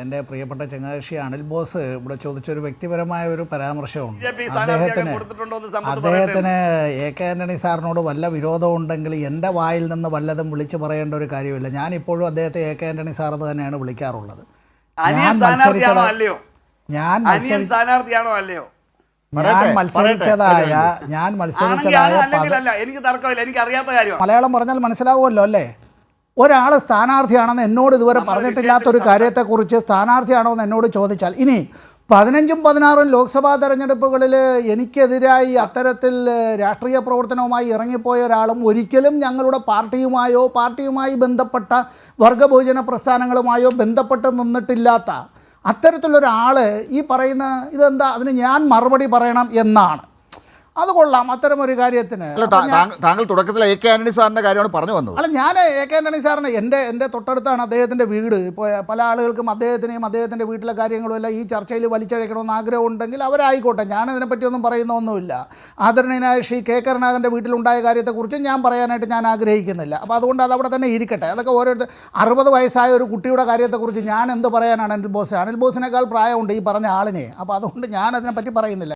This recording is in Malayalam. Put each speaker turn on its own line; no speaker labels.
എന്റെ പ്രിയപ്പെട്ട ചങ്ങാശി അനിൽ ബോസ് ഇവിടെ ചോദിച്ച ഒരു വ്യക്തിപരമായ ഒരു പരാമർശമുണ്ട്. അദ്ദേഹത്തിന് അദ്ദേഹത്തിന് എ കെ ആന്റണി സാറിനോട് വല്ല വിരോധം ഉണ്ടെങ്കിൽ എന്റെ വായിൽ നിന്ന് വല്ലതും വിളിച്ചു പറയേണ്ട ഒരു കാര്യമില്ല. ഞാൻ ഇപ്പോഴും അദ്ദേഹത്തെ എ കെ ആന്റണി സാർ തന്നെയാണ് വിളിക്കാറുള്ളത്. ഞാൻ മത്സരിച്ചത്
അല്ലയോ?
ഞാൻ മത്സരിച്ചതായ ഞാൻ മത്സരിച്ചതായ
എനിക്ക് തർക്കമില്ല എനിക്ക് അറിയാത്ത കാര്യമാണ്.
മലയാളം പറഞ്ഞാൽ മനസ്സിലാവുമല്ലോ അല്ലേ? ഒരാൾ സ്ഥാനാർത്ഥിയാണെന്ന് എന്നോട് ഇതുവരെ പറഞ്ഞിട്ടില്ലാത്തൊരു കാര്യത്തെക്കുറിച്ച് സ്ഥാനാർത്ഥിയാണോ എന്ന് എന്നോട് ചോദിച്ചാൽ ഇനി പതിനഞ്ചും പതിനാറും ലോക്സഭാ തെരഞ്ഞെടുപ്പുകളിൽ എനിക്കെതിരായി അത്തരത്തിൽ രാഷ്ട്രീയ പ്രവർത്തനവുമായി ഇറങ്ങിപ്പോയ ഒരാളും ഒരിക്കലും ഞങ്ങളുടെ പാർട്ടിയുമായോ പാർട്ടിയുമായി ബന്ധപ്പെട്ട വർഗഭോജന പ്രസ്ഥാനങ്ങളുമായോ ബന്ധപ്പെട്ട് നിന്നിട്ടില്ലാത്ത അത്തരത്തിലൊരാൾ ഈ പറയുന്ന ഇതെന്താ അതിന് ഞാൻ മറുപടി പറയണം എന്നാണ്. അത് കൊള്ളാം അത്തരമൊരു കാര്യത്തിന്.
താങ്കൾ- തുടക്കത്തിൽ എ കെ ആന്റണി സാറിന്റെ കാര്യമാണ് പറഞ്ഞു വന്നത്.
അല്ല ഞാൻ എ കെ ആന്റണി സാറിന് എന്റെ എന്റെ തൊട്ടടുത്താണ് അദ്ദേഹത്തിന്റെ വീട്. ഇപ്പോൾ പല ആളുകൾക്കും അദ്ദേഹത്തിനെയും അദ്ദേഹത്തിന്റെ വീട്ടിലെ കാര്യങ്ങളും എല്ലാം ഈ ചർച്ചയിൽ വലിച്ചഴക്കണമെന്ന് ആഗ്രഹം ഉണ്ടെങ്കിൽ അവരായിക്കോട്ടെ. ഞാൻ ഇതിനെപ്പറ്റിയൊന്നും പറയുന്നൊന്നുമില്ല. ആദരണീയനായ ശ്രീ കെ കരുണാകരന്റെ വീട്ടിലുണ്ടായ കാര്യത്തെക്കുറിച്ചും ഞാൻ പറയാനായിട്ട് ഞാൻ ആഗ്രഹിക്കുന്നില്ല. അപ്പോൾ അതുകൊണ്ട് അത് അവിടെ തന്നെ ഇരിക്കട്ടെ. അതൊക്കെ ഓരോരുത്തർ അറുപത് വയസ്സായ ഒരു കുട്ടിയുടെ കാര്യത്തെക്കുറിച്ച് ഞാൻ എന്ത് പറയാനാണ് അനിൽ ബോസ്? അനിൽ ബോസിനേക്കാൾ പ്രായമുണ്ട് ഈ പറഞ്ഞ ആളിനെ. അപ്പോൾ അതുകൊണ്ട് ഞാൻ അതിനെപ്പറ്റി പറയുന്നില്ല.